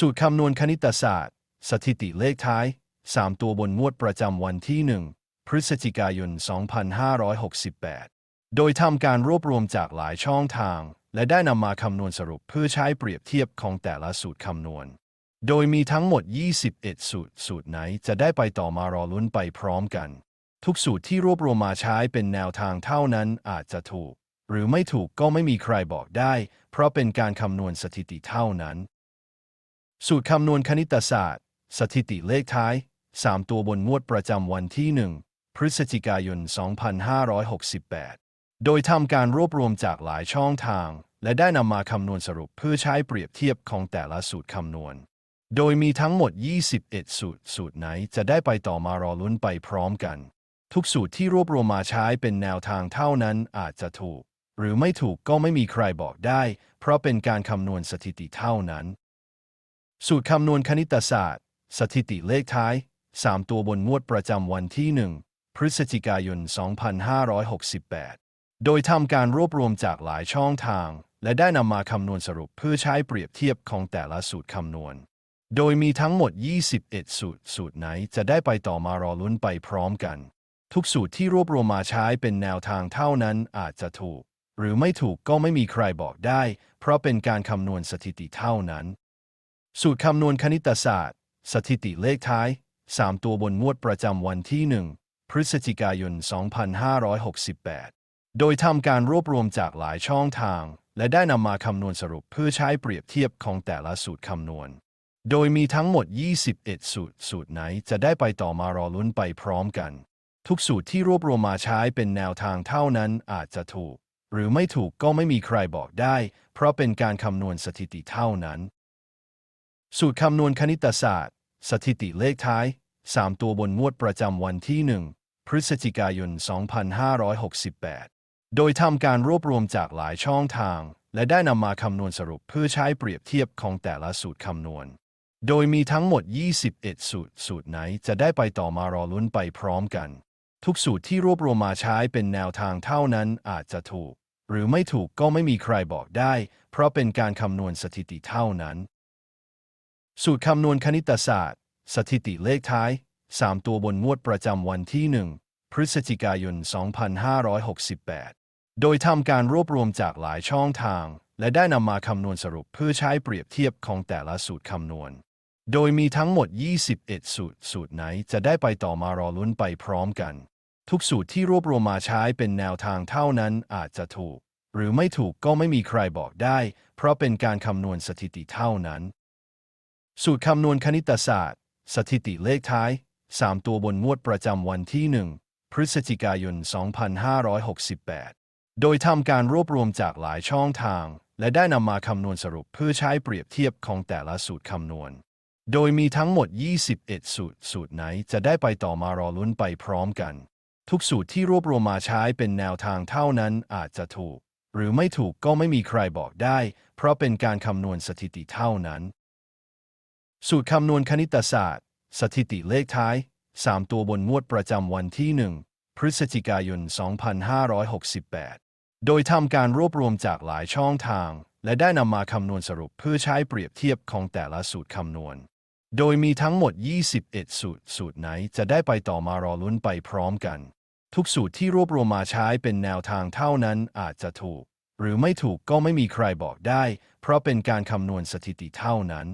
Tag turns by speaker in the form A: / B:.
A: สูตรคำนวณคณิตศาสตร์ สถิติเลขท้าย 3 ตัวบนงวดประจำวันที่ 1 พฤศจิกายน 2568 โดยทำการรวบรวมจากหลายช่องทาง และได้นำมาคำนวณสรุปเพื่อใช้เปรียบเทียบของแต่ละสูตรคำนวณ โดยมีทั้งหมด 21 สูตร สูตรไหนจะได้ไปต่อมารอลุ้นไปพร้อมกัน ทุกสูตรที่รวบรวมมาใช้เป็นแนวทางเท่านั้นอาจจะถูก หรือไม่ถูกก็ไม่มีใครบอกได้ เพราะเป็นการคำนวณสถิติเท่านั้น สูตรคำนวณคณิตศาสตร์ สถิติเลขท้าย 3 ตัวบนงวดประจำวันที่ 1 พฤศจิกายน 2568 โดยทำการรวบรวมจากหลายช่องทาง และได้นำมาคำนวณสรุปเพื่อใช้เปรียบเทียบของแต่ละสูตรคำนวณ โดยมีทั้งหมด 21 สูตร สูตรไหนจะได้ไปต่อมารอลุ้นไปพร้อมกัน ทุกสูตรที่รวบรวมมาใช้เป็นแนวทางเท่านั้นอาจจะถูก หรือไม่ถูกก็ไม่มีใครบอกได้ เพราะเป็นการคำนวณสถิติเท่านั้น สูตรคำนวณคณิตศาสตร์ สถิติเลขท้าย 3 ตัวบนงวดประจำวันที่ 1 พฤศจิกายน 2568 โดยทำการรวบรวมจากหลายช่องทาง และได้นำมาคำนวณสรุปเพื่อใช้เปรียบเทียบของแต่ละสูตรคำนวณ โดยมีทั้งหมด 21 สูตร สูตรไหนจะได้ไปต่อมารอลุ้นไปพร้อมกัน ทุกสูตรที่รวบรวมมาใช้เป็นแนวทางเท่านั้นอาจจะถูก หรือไม่ถูกก็ไม่มีใครบอกได้ เพราะเป็นการคำนวณสถิติเท่านั้น สูตรคำนวณคณิตศาสตร์ สถิติเลขท้าย 3 ตัวบนงวดประจำวันที่ 1 พฤศจิกายน 2568 โดยทำการรวบรวมจากหลายช่องทาง และได้นำมาคำนวณสรุปเพื่อใช้เปรียบเทียบของแต่ละสูตรคำนวณ โดยมีทั้งหมด 21 สูตร สูตรไหนจะได้ไปต่อมารอลุ้นไปพร้อมกัน ทุกสูตรที่รวบรวมมาใช้เป็นแนวทางเท่านั้นอาจจะถูก หรือไม่ถูกก็ไม่มีใครบอกได้ เพราะเป็นการคำนวณสถิติเท่านั้น สูตรคำนวณคณิตศาสตร์ สถิติเลขท้าย 3 ตัวบนงวดประจำวันที่ 1 พฤศจิกายน 2568 โดยทำการรวบรวมจากหลายช่องทาง และได้นำมาคำนวณสรุปเพื่อใช้เปรียบเทียบของแต่ละสูตรคำนวณ โดยมีทั้งหมด 21 สูตร สูตรไหนจะได้ไปต่อมารอลุ้นไปพร้อมกัน ทุกสูตรที่รวบรวมมาใช้เป็นแนวทางเท่านั้นอาจจะถูก หรือไม่ถูกก็ไม่มีใครบอกได้ เพราะเป็นการคำนวณสถิติเท่านั้น สูตรคำนวณคณิตศาสตร์ สถิติเลขท้าย 3 ตัวบนงวดประจำวันที่ 1 พฤศจิกายน 2568 โดยทำการรวบรวมจากหลายช่องทาง และได้นำมาคำนวณสรุปเพื่อใช้เปรียบเทียบของแต่ละสูตรคำนวณ โดยมีทั้งหมด 21 สูตร สูตรไหนจะได้ไปต่อมารอลุ้นไปพร้อมกัน ทุกสูตรที่รวบรวมมาใช้เป็นแนวทางเท่านั้นอาจจะถูก หรือไม่ถูกก็ไม่มีใครบอกได้ เพราะเป็นการคำนวณสถิติเท่านั้น สูตรคำนวณคณิตศาสตร์ สถิติเลขท้าย 3 ตัวบนงวดประจำวันที่ 1 พฤศจิกายน 2568 โดยทำการรวบรวมจากหลายช่องทาง และได้นำมาคำนวณสรุปเพื่อใช้เปรียบเทียบของแต่ละสูตรคำนวณ โดยมีทั้งหมด 21 สูตร สูตรไหนจะได้ไปต่อมารอลุ้นไปพร้อมกัน ทุกสูตรที่รวบรวมมาใช้เป็นแนวทางเท่านั้นอาจจะถูก หรือไม่ถูกก็ไม่มีใครบอกได้ เพราะเป็นการคำนวณสถิติเท่านั้น สูตรคำนวณคณิตศาสตร์ สถิติเลขท้าย 3 ตัวบนงวดประจำวันที่ 1 พฤศจิกายน 2568 โดยทำการรวบรวมจากหลายช่องทาง และได้นำมาคำนวณสรุปเพื่อใช้เปรียบเทียบของแต่ละสูตรคำนวณ โดยมีทั้งหมด 21 สูตร สูตรไหนจะได้ไปต่อมารอลุ้นไปพร้อมกัน ทุกสูตรที่รวบรวมมาใช้เป็นแนวทางเท่านั้นอาจจะถูก หรือไม่ถูกก็ไม่มีใครบอกได้ เพราะเป็นการคำนวณสถิติเท่านั้น